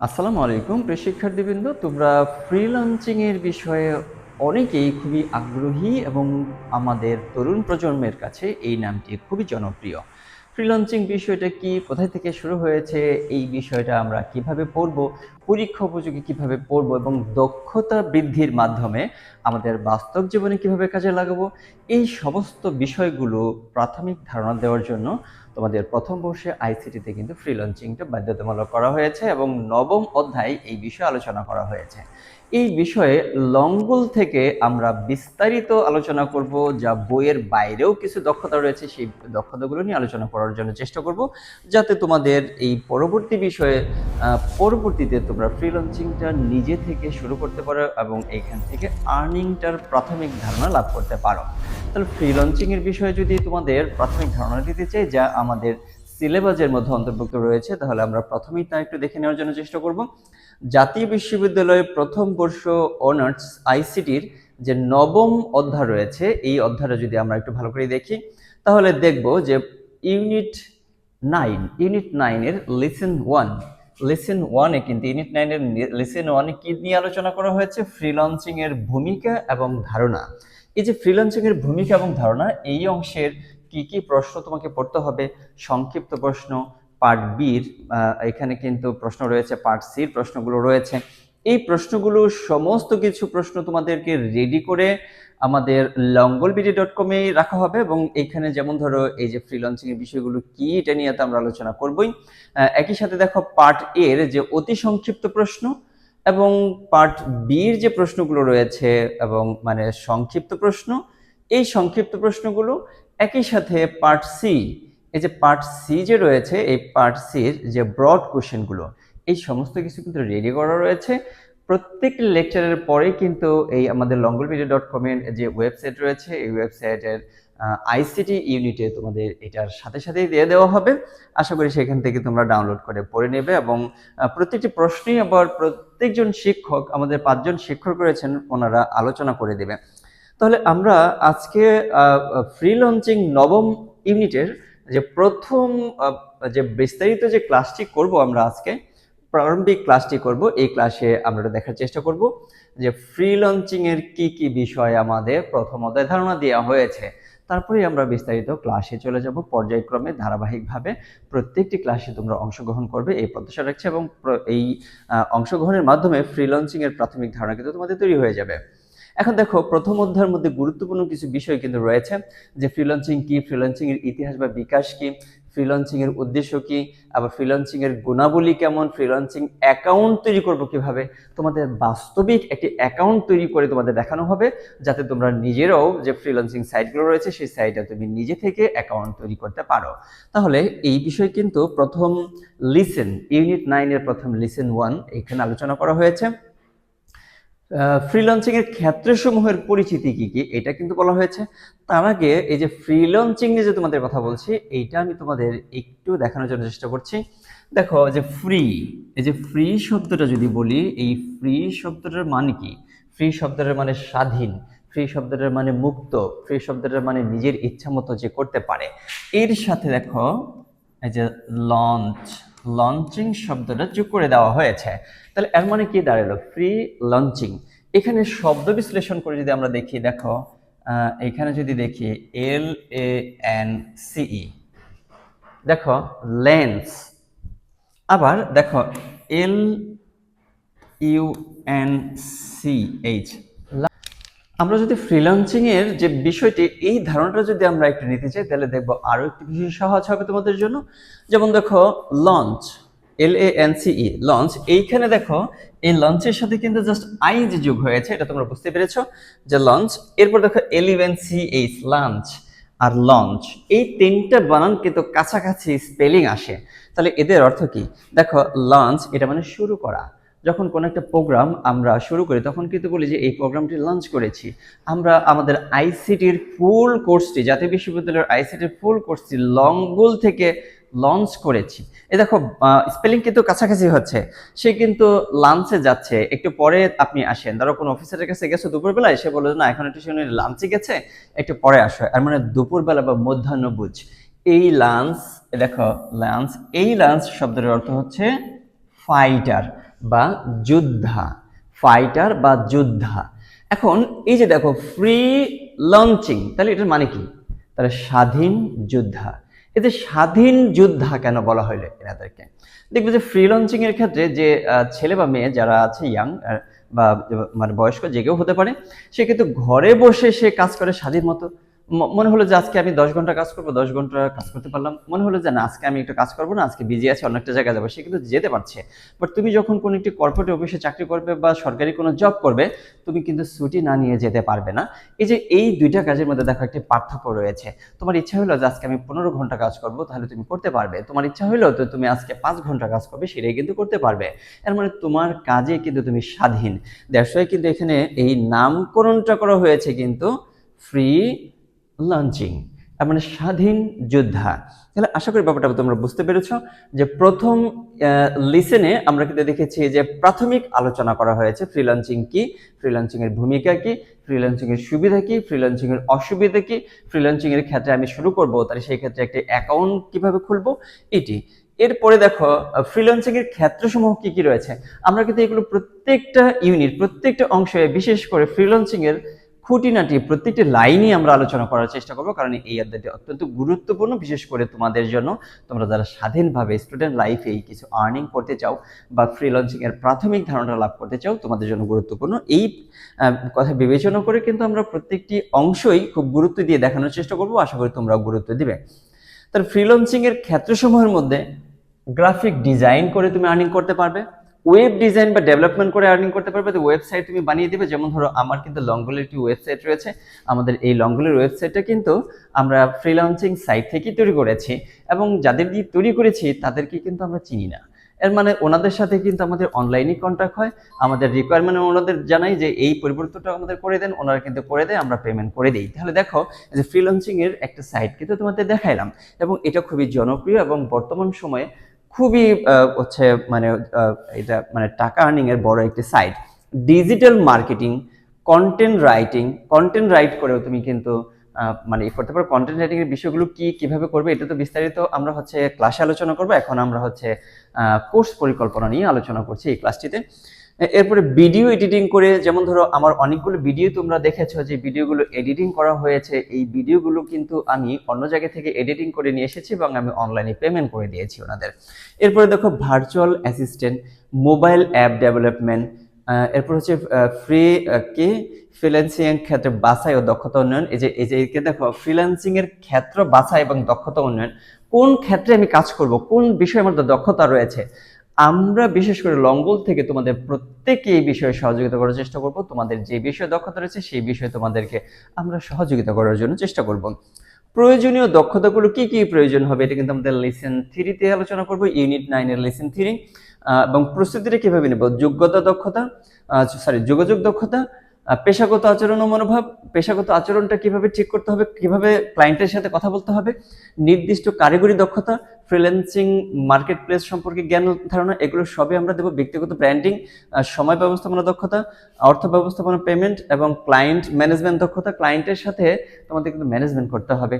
আসসালামু আলাইকুম, প্রিয় শিক্ষার্থীবৃন্দ। তোমরা ফ্রিলান্সিংয়ের বিষয়ে অনেকেই খুবই আগ্রহী এবং আমাদের তরুণ প্রজন্মের কাছে এই নামটি খুবই জনপ্রিয়। ফ্রিল্যান্সিং বিষয়টা কি? কোথায় থেকে শুরু হয়েছে? এই বিষয়টা আমরা কীভাবে পড়ব? পরীক্ষা উপযোগী কীভাবে পড়ব? এবং দক্ষতা বৃদ্ধির মাধ্যমে আমাদের বাস্তব জীবনে কীভাবে কাজে লাগাবো? এই সমস্ত বিষয়গুলো প্রাথমিক ধারণা দেওয়ার জন্য তোমাদের প্রথম বর্ষে আইসিটিতে কিন্তু ফ্রিলঞ্চিংটা বাধ্যতামূলক করা হয়েছে এবং নবম অধ্যায় এই বিষয়ে আলোচনা করা হয়েছে। এই বিষয়ে লঙ্গল থেকে আমরা বিস্তারিত আলোচনা করব, যা বইয়ের বাইরেও কিছু দক্ষতা রয়েছে, সেই দক্ষতাগুলো নিয়ে আলোচনা করার জন্য চেষ্টা করব, যাতে তোমাদের এই পরবর্তী বিষয়ে পরবর্তীতে তোমরা ফ্রিলঞ্চিংটা নিজে থেকে শুরু করতে পারো এবং এখান থেকে আর্নিংটার প্রাথমিক ধারণা লাভ করতে পারো। তাহলে ফ্রিলঞ্চিং এর বিষয়ে যদি তোমাদের প্রাথমিক ধারণা দিতে চাই, যা আমাদের সিলেবাসের মধ্যে অন্তর্ভুক্ত রয়েছে, তাহলে আমরা প্রথমেই তা একটু দেখে নেওয়ার জন্য চেষ্টা করব। জাতীয় বিশ্ববিদ্যালয়ের প্রথম বর্ষ অনার্স আইসিটির যে নবম অধ্যায় রয়েছে, এই অধ্যায়টা যদি আমরা একটু ভালো করে দেখি, তাহলে দেখব যে ইউনিট নাইন, ইউনিট নাইনের লিসেন ওয়ান, লিসেন ওয়ানে কিন্তু ইউনিট নাইনের লিসেন ওয়ানে কি নিয়ে আলোচনা করা হয়েছে? ফ্রিলন্সিং এর ভূমিকা এবং ধারণা। এই যে ফ্রিল্যান্সিং এর ভূমিকা এবং ধারণা, এই অংশের কি কি প্রশ্ন তোমাকে পড়তে হবে? সংক্ষিপ্ত প্রশ্ন পার্ট বির এখানে কিন্তু প্রশ্ন রয়েছে পার্ট সির প্রশ্নগুলো রয়েছে। এই প্রশ্নগুলো সমস্ত কিছু প্রশ্ন তোমাদেরকে রেডি করে আমাদের লঙ্গলবিডি ডট কমে রাখা হবে এবং এখানে যেমন ধরো এই যে ফ্রিলন্সিং এর বিষয়গুলো কি, এটা নিয়ে তো আমরা আলোচনা করবই। একই সাথে দেখো পার্ট এর যে অতি সংক্ষিপ্ত প্রশ্ন এবং পার্ট বির যে প্রশ্নগুলো রয়েছে এবং মানে সংক্ষিপ্ত প্রশ্ন, এই সংক্ষিপ্ত প্রশ্নগুলো একই সাথে পার্ট সি এই যে পার্ট সি যে রয়েছে, এই পার্ট সির যে ব্রড কোশ্চেনগুলো এই সমস্ত কিছু কিন্তু রেডি করা রয়েছে। প্রত্যেক লেকচারের পরে কিন্তু এই আমাদের লঙ্গলপিডিয়া ডট কমের যে ওয়েবসাইট রয়েছে, এই ওয়েবসাইটের আইসিটি ইউনিটে তোমাদের এটার সাথে সাথেই দিয়ে দেওয়া হবে। আশা করি সেখান থেকে তোমরা ডাউনলোড করে পড়ে নেবে এবং প্রত্যেকটি প্রশ্নই আবার প্রত্যেকজন শিক্ষক, আমাদের পাঁচজন শিক্ষক রয়েছেন, ওনারা আলোচনা করে দেবে। তাহলে আমরা আজকে ফ্রি লঞ্চিং নবম ইউনিটের যে প্রথম যে বিস্তারিত যে ক্লাসটি করব আমরা আজকে, প্রারম্ভিক ক্লাসটি করব, এই ক্লাসে আমরা দেখার চেষ্টা করব যে ফ্রি লঞ্চিংয়ের কি কি বিষয় আমাদের প্রথম ধারণা দেওয়া হয়েছে। তারপরে আমরা বিস্তারিত ক্লাসে চলে যাব। পর্যায়ক্রমে ধারাবাহিকভাবে প্রত্যেকটি ক্লাসে তোমরা অংশগ্রহণ করবে, এই প্রত্যাশা রাখছি এবং এই অংশগ্রহণের মাধ্যমে ফ্রি লঞ্চিংয়ের প্রাথমিক ধারণা কিন্তু তোমাদের তৈরি হয়ে যাবে। এখন দেখো, প্রথম অধ্যায়ের মধ্যে গুরুত্বপূর্ণ কিছু বিষয় কিন্তু রয়েছে, যে ফ্রিলন্সিং কি ফ্রিলন্সিং এর ইতিহাস বা বিকাশ কি ফ্রিলন্সিং এর উদ্দেশ্য কি, আবার ফ্রিলন্সিং এর গুণাবলী কেমন ফ্রিলন্সিং অ্যাকাউন্ট তৈরি করব কীভাবে, তোমাদের বাস্তবিক একটি অ্যাকাউন্ট তৈরি করে তোমাদের দেখানো হবে, যাতে তোমরা নিজেরাও যে ফ্রিল্যান্সিং সাইটগুলো রয়েছে, সেই সাইটে তুমি নিজে থেকে অ্যাকাউন্ট তৈরি করতে পারো। তাহলে এই বিষয়ে কিন্তু প্রথম লিসেন ইউনিট নাইনের প্রথম লিসেন ওয়ান এখানে আলোচনা করা হয়েছে। ফ্রিলন্সিং এর ক্ষেত্রসমূহের পরিচিতি কি কি? এটা কিন্তু বলা হয়েছে। তার আগে এই যে ফ্রিলন্সিং নিয়ে যে তোমাদের কথা বলছি, এইটা আমি তোমাদের একটু দেখানোর জন্য চেষ্টা করছি। দেখো যে ফ্রি এই যে ফ্রি শব্দটা যদি বলি, এই ফ্রি শব্দটার মানে কি? ফ্রি শব্দটার মানে স্বাধীন ফ্রি শব্দটার মানে মুক্ত ফ্রি শব্দটার মানে নিজের ইচ্ছা মতো যে করতে পারে। এর সাথে দেখো, এই যে লঞ্চ লঞ্চিং শব্দটা যোগ করে দেওয়া হয়েছে। তাহলে এর মানে কি দাঁড়াল? ফ্রি লঞ্চিং এখানে শব্দ বিশ্লেষণ করে যদি আমরা দেখি, দেখো এখানে যদি দেখি এল এ এন সিই দেখো লেন্স আবার দেখো L U N C H আমরা যদি ফ্রিল্যান্সিং এর যে বিষয়টি, এই ধারণাটা যদি আমরা একটু নিতে চাই, তাহলে দেখব আরও একটি বিষয় সহজ হবে তোমাদের জন্য। যেমন দেখো lance L A N C E lance এইখানে দেখো, এই লঞ্চের সাথে কিন্তু জাস্ট আই যে যোগ হয়েছে, এটা তোমরা বুঝতে পেরেছ যে লঞ্চ এরপর দেখো এলিভেন সি এইচ লাঞ্চ আর লঞ্চ এই তিনটা বানান কিন্তু কাছাকাছি স্পেলিং আসে। তাহলে এদের অর্থ কি? দেখো লঞ্চ এটা মানে শুরু করা। যখন কোনো একটা প্রোগ্রাম আমরা শুরু করি, তখন কিন্তু বলি যে, এই প্রোগ্রামটি লঞ্চ করেছি। আমরা আমাদের আইসিটির ফুল কোর্সটি জাতীয় বিশ্ববিদ্যালয়ের আইসিটির ফুল কোর্সটি লংগুল থেকে লঞ্চ করেছি। এ দেখো স্পেলিং কিন্তু কাছাকাছি হচ্ছে। সে কিন্তু লাঞ্চে যাচ্ছে। একটু পরে আপনি আসেন। ধরো কোনো অফিসারের কাছে গেছো দুপুরবেলায়, সে বলল না, এখন একটু শুনে লাঞ্চে গেছে, একটু পরে আসো। আর মানে দুপুরবেলা বা মধ্যাহ্ন বুঝ এই লাঞ্চ দেখো লাঞ্চ এই লাঞ্চ শব্দের অর্থ হচ্ছে ফাইটার বা যোদ্ধা ফাইটার বা যোদ্ধা। এখন এই যে দেখো ফ্রি লঞ্চিং তাহলে এটার মানে কি? তাহলে স্বাধীন যোদ্ধা। এতে স্বাধীন যোদ্ধা কেন বলা হলো এনাদেরকে? দেখবে যে ফ্রি লঞ্চিং এর ক্ষেত্রে যে ছেলে বা মেয়ে যারা আছে ইয়াং বা মানে বয়স্ক যে কেউ হতে পারে, সে কিন্তু ঘরে বসে সে কাজ করে স্বাধীন মতো। মনে হলো যে আজকে আমি দশ ঘণ্টা কাজ করব, দশ ঘণ্টা কাজ করতে পারলাম। মনে হলো যে না, আজকে আমি একটু কাজ করব না, আজকে বিজি আছে অন্য একটা জায়গায় যাব, সে কিন্তু যেতে পারছে। বাট তুমি যখন কোনো একটি কর্পোরেট অফিসে চাকরি করবে বা সরকারি কোনো জব করবে, তুমি কিন্তু ছুটি না নিয়ে যেতে পারবে না। এই যে এই দুইটা কাজের মধ্যে দেখো একটি পার্থক্য রয়েছে। তোমার ইচ্ছা হলো যে আজকে আমি পনেরো ঘণ্টা কাজ করব, তাহলে তুমি করতে পারবে। তোমার ইচ্ছা হলো তো তুমি আজকে পাঁচ ঘণ্টা কাজ করবে, সেটাই কিন্তু করতে পারবে। এর মানে তোমার কাজে কিন্তু তুমি স্বাধীন। দ্যাটস কিন্তু এখানে এই নামকরণটা করা হয়েছে কিন্তু ফ্রি লঞ্চিং, তার মানে স্বাধীন যোদ্ধা। তাহলে আশা করি ব্যাপারটা তোমরা বুঝতে পেরেছ যে প্রথম লিসেনে আমরা কিন্তু দেখেছি যে প্রাথমিক আলোচনা করা হয়েছে ফ্রিলান্সিং কি? ফ্রিলান্সিং এর ভূমিকা কি? ফ্রিল্যান্সিং এর সুবিধা কি? ফ্রিল্যান্সিং এর অসুবিধা কি? ফ্রিল্যান্সিং এর ক্ষেত্রে আমি শুরু করব, তাহলে সেই ক্ষেত্রে একটি অ্যাকাউন্ট কীভাবে খুলবো? এটি। এরপরে দেখো ফ্রিল্যান্সিং এর ক্ষেত্রসমূহ কি কি রয়েছে? আমরা কিন্তু এগুলো প্রত্যেকটা ইউনিট প্রত্যেকটা অংশে বিশেষ করে ফ্রিল্যান্সিং এর খুঁটিনাটি, প্রত্যেকটি লাইনই আমরা আলোচনা করার চেষ্টা করব। কারণ এই অধ্যায়টি অত্যন্ত গুরুত্বপূর্ণ, বিশেষ করে তোমাদের জন্য। তোমরা যারা স্বাধীনভাবে স্টুডেন্ট লাইফে কিছু আর্নিং করতে চাও বা ফ্রিল্যান্সিং এর প্রাথমিক ধারণা লাভ করতে চাও, তোমাদের জন্য গুরুত্বপূর্ণ। এই কথা বিবেচনা করে কিন্তু আমরা প্রত্যেকটি অংশই খুব গুরুত্ব দিয়ে দেখানোর চেষ্টা করব। আশা করি তোমরাও গুরুত্ব দিবে। তার ফ্রিল্যান্সিং এর ক্ষেত্রসমূহের মধ্যে গ্রাফিক ডিজাইন করে তুমি আর্নিং করতে পারবে। ওয়েব ডিজাইন বা ডেভেলপমেন্ট করে আর্নিং করতে পারবে, তো ওয়েবসাইট তুমি বানিয়ে দেবে। যেমন ধরো, আমার কিন্তু লঙ্গলের একটি ওয়েবসাইট রয়েছে। আমাদের এই লঙ্গলের ওয়েবসাইটটা কিন্তু আমরা ফ্রিল্যান্সিং সাইট থেকেই তৈরি করেছি। এবং যাদের দিয়ে তৈরি করেছি, তাদেরকে কিন্তু আমরা চিনি না। এর মানে ওনাদের সাথে কিন্তু আমাদের অনলাইনে কন্ট্যাক্ট হয়। আমাদের রিকোয়ারমেন্ট ওনাদের জানাই যে, এই পরিবর্তনটা আমাদের করে দেন, ওনারা কিন্তু করে দেয়, আমরা পেমেন্ট করে দিই। তাহলে দেখো যে ফ্রিল্যান্সিং এর একটা সাইট কিন্তু তোমাদের দেখাইলাম। এবং এটা খুবই জনপ্রিয় এবং বর্তমান সময়ে খুবই হচ্ছে মানে এটা মানে টাকা আর্নিং এর বড় একটি site digital marketing content writing content write করেও তুমি কিন্তু মানে করতে পারো। কন্টেন্ট রাইটিং এর বিষয়গুলো কি, কীভাবে করবে, এটা তো বিস্তারিত আমরা হচ্ছে ক্লাসে আলোচনা করব। এখন আমরা হচ্ছে কোর্স পরিকল্পনা নিয়ে আলোচনা করছি এই ক্লাসটিতে এরপরে ভিডিও এডিটিং করে, যেমন ধরো আমার অনেকগুলো ভিডিও তোমরা দেখেছ যে ভিডিওগুলো এডিটিং করা হয়েছে, এই ভিডিওগুলো কিন্তু আমি অন্য জায়গা থেকে এডিটিং করে নিয়ে এসেছি এবং আমি অনলাইনে পেমেন্ট করে দিয়েছি ওনাদের। এরপরে দেখো virtual assistant mobile app development এরপর হচ্ছে ফ্রি কে? ফ্রিল্যান্সিং ক্ষেত্রে বাছাই ও দক্ষতা উন্নয়ন। এই যে এই যে একে দেখো ফ্রিল্যান্সিং এর ক্ষেত্র বাছাই এবং দক্ষতা উন্নয়ন, কোন ক্ষেত্রে আমি কাজ করব, কোন বিষয়ের মধ্যে দক্ষতা রয়েছে আমরা বিশেষ করে লঙ্গল থেকে তোমাদের প্রত্যেকে এই বিষয়ে সহযোগিতা করার চেষ্টা করব। তোমাদের যে বিষয়ে দক্ষতা রয়েছে, সেই বিষয়ে তোমাদেরকে আমরা সহযোগিতা করার জন্য চেষ্টা করব। প্রয়োজনীয় দক্ষতাগুলো কি কি প্রয়োজন হবে, এটা কিন্তু আমাদের লেসন থ্রিতে আলোচনা করব ইউনিট নাইনের লেসন থ্রি এবং প্রস্তুতিটা কীভাবে নেব? যোগ্যতা দক্ষতা সরি যোগাযোগ দক্ষতা পেশাগত আচরণ ও মনোভাব, পেশাগত আচরণটা কীভাবে ঠিক করতে হবে, কীভাবে ক্লায়েন্টের সাথে কথা বলতে হবে, নির্দিষ্ট কারিগরি দক্ষতা ফ্রিল্যান্সিং মার্কেট প্লেস সম্পর্কে জ্ঞান ধারণা, এগুলো সবই আমরা দেবো ব্যক্তিগত ব্র্যান্ডিং সময় ব্যবস্থাপনা দক্ষতা, অর্থ ব্যবস্থাপনা পেমেন্ট এবং ক্লায়েন্ট ম্যানেজমেন্ট দক্ষতা। ক্লায়েন্টের সাথে তোমাদের কিন্তু ম্যানেজমেন্ট করতে হবে।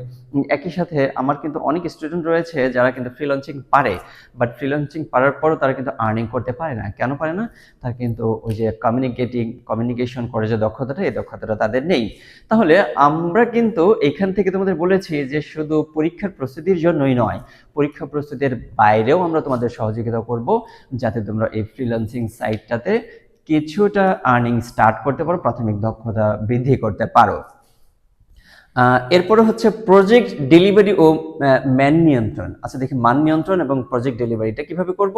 একই সাথে আমার কিন্তু অনেক স্টুডেন্ট রয়েছে যারা কিন্তু ফ্রিল্যান্সিং পারে বাট ফ্রিল্যান্সিং পারার পরও তারা কিন্তু আর্নিং করতে পারে না। কেন পারে না? তার কিন্তু ওই যে কমিউনিকেটিং কমিউনিকেশন করে যে দক্ষতাটা, এই দক্ষতাটা তাদের নেই। তাহলে আমরা কিন্তু এখান থেকে তোমাদের বলেছি যে শুধু পরীক্ষার প্রস্তুতির জন্যই নয় পরীক্ষা প্রস্তুতির বাইরেও আমরা তোমাদের সহযোগিতা করব, যাতে তোমরা এই ফ্রিল্যান্সিং সাইটটাতে কিছুটা আর্নিং স্টার্ট করতে পারো, প্রাথমিক দক্ষতা বৃদ্ধি করতে পারো। এরপরে হচ্ছে প্রজেক্ট ডেলিভারি ও ম্যান নিয়ন্ত্রণ। আচ্ছা দেখি, মান নিয়ন্ত্রণ এবং প্রজেক্ট ডেলিভারিটা কীভাবে করব?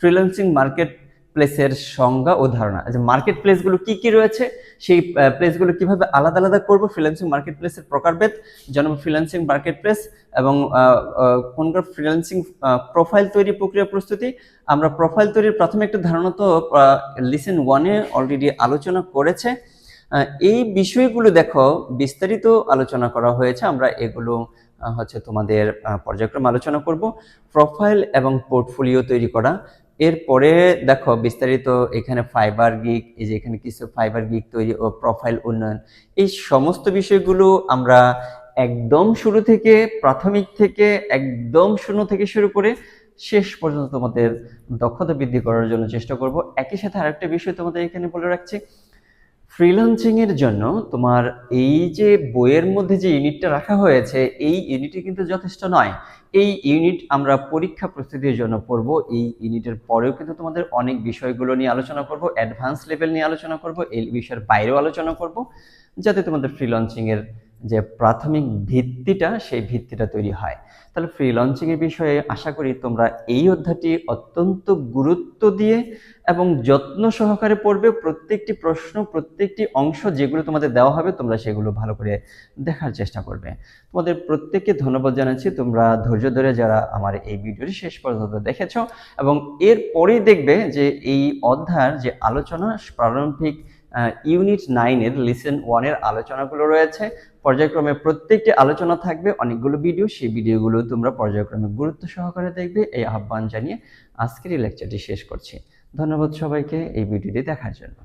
ফ্রিল্যান্সিং মার্কেট প্লেসের সংজ্ঞা ও ধারণা। যে মার্কেট প্লেসগুলো কি কি রয়েছে, সেই প্লেসগুলো কীভাবে আলাদা আলাদা করব ফ্রিল্যান্সিং মার্কেট প্লেসের প্রকারভেদ, জন্ম ফ্রিল্যান্সিং মার্কেট প্লেস এবং কোনকার ফ্রিল্যান্সিং প্রোফাইল তৈরি প্রক্রিয়া প্রস্তুতি। আমরা প্রোফাইল তৈরির প্রাথমিক একটা ধারণা তো লিসেন ওয়ানে অলরেডি আলোচনা করেছে। এই বিষয়গুলো দেখো, বিস্তারিত আলোচনা করা হয়েছে। আমরা এগুলো হচ্ছে তোমাদের পর্যায়ক্রমে আলোচনা করব। প্রোফাইল এবং পোর্টফোলিও তৈরি করা। এরপরে দেখো বিস্তারিত এখানে ফাইবার গিক এই যে এখানে কিছু ফাইবার গিক তৈরি ও প্রোফাইল উন্নয়ন, এই সমস্ত বিষয়গুলো আমরা একদম শুরু থেকে, প্রাথমিক থেকে, একদম শূন্য থেকে শুরু করে শেষ পর্যন্ত তোমাদের দক্ষতা বৃদ্ধি করার জন্য চেষ্টা করব। একই সাথে আরেকটা বিষয় তোমাদের এখানে বলে রাখছি ফ্রিল্যান্সিং এর জন্য তোমার এই যে বইয়ের মধ্যে যে ইউনিটটা রাখা হয়েছে, এই ইউনিটই কিন্তু যথেষ্ট নয়। এই ইউনিট আমরা পরীক্ষা প্রস্তুতির জন্য পড়ব। এই ইউনিটের পরেও কিন্তু তোমাদের অনেক বিষয়গুলো নিয়ে আলোচনা করব অ্যাডভান্স লেভেল নিয়ে আলোচনা করব, এই বিষয়ের বাইরেও আলোচনা করব, যাতে তোমাদের ফ্রিলান্সিংয়ের যে প্রাথমিক ভিত্তিটা, সেই ভিত্তিটা তৈরি হয়। তাহলে ফ্রিল্যান্সিং এর বিষয়ে আশা করি তোমরা এই অধ্যায়টি অত্যন্ত গুরুত্ব দিয়ে এবং যত্ন সহকারে পড়বে। প্রত্যেকটি প্রশ্ন, প্রত্যেকটি অংশ যেগুলো তোমাদের দেওয়া হবে, তোমরা সেগুলো ভালো করে দেখার চেষ্টা করবে। তোমাদের প্রত্যেককে ধন্যবাদ জানাচ্ছি। তোমরা ধৈর্য ধরে যারা আমার এই ভিডিওটি শেষ পর্যন্ত দেখেছ এবং এরপরেই দেখবে যে এই অধ্যায়ের যে আলোচনা, প্রারম্ভিক ইউনিট নাইনের লিসেন ওয়ানের আলোচনাগুলো রয়েছে। পর্যায়ক্রমে প্রত্যেকটি আলোচনা থাকবে, অনেকগুলো ভিডিও সেই ভিডিওগুলো তোমরা পর্যায়ক্রমে গুরুত্ব সহকারে দেখবে। এই আহ্বান জানিয়ে আজকের এই লেকচারটি শেষ করছি। ধন্যবাদ সবাইকে এই ভিডিওটি দেখার জন্য।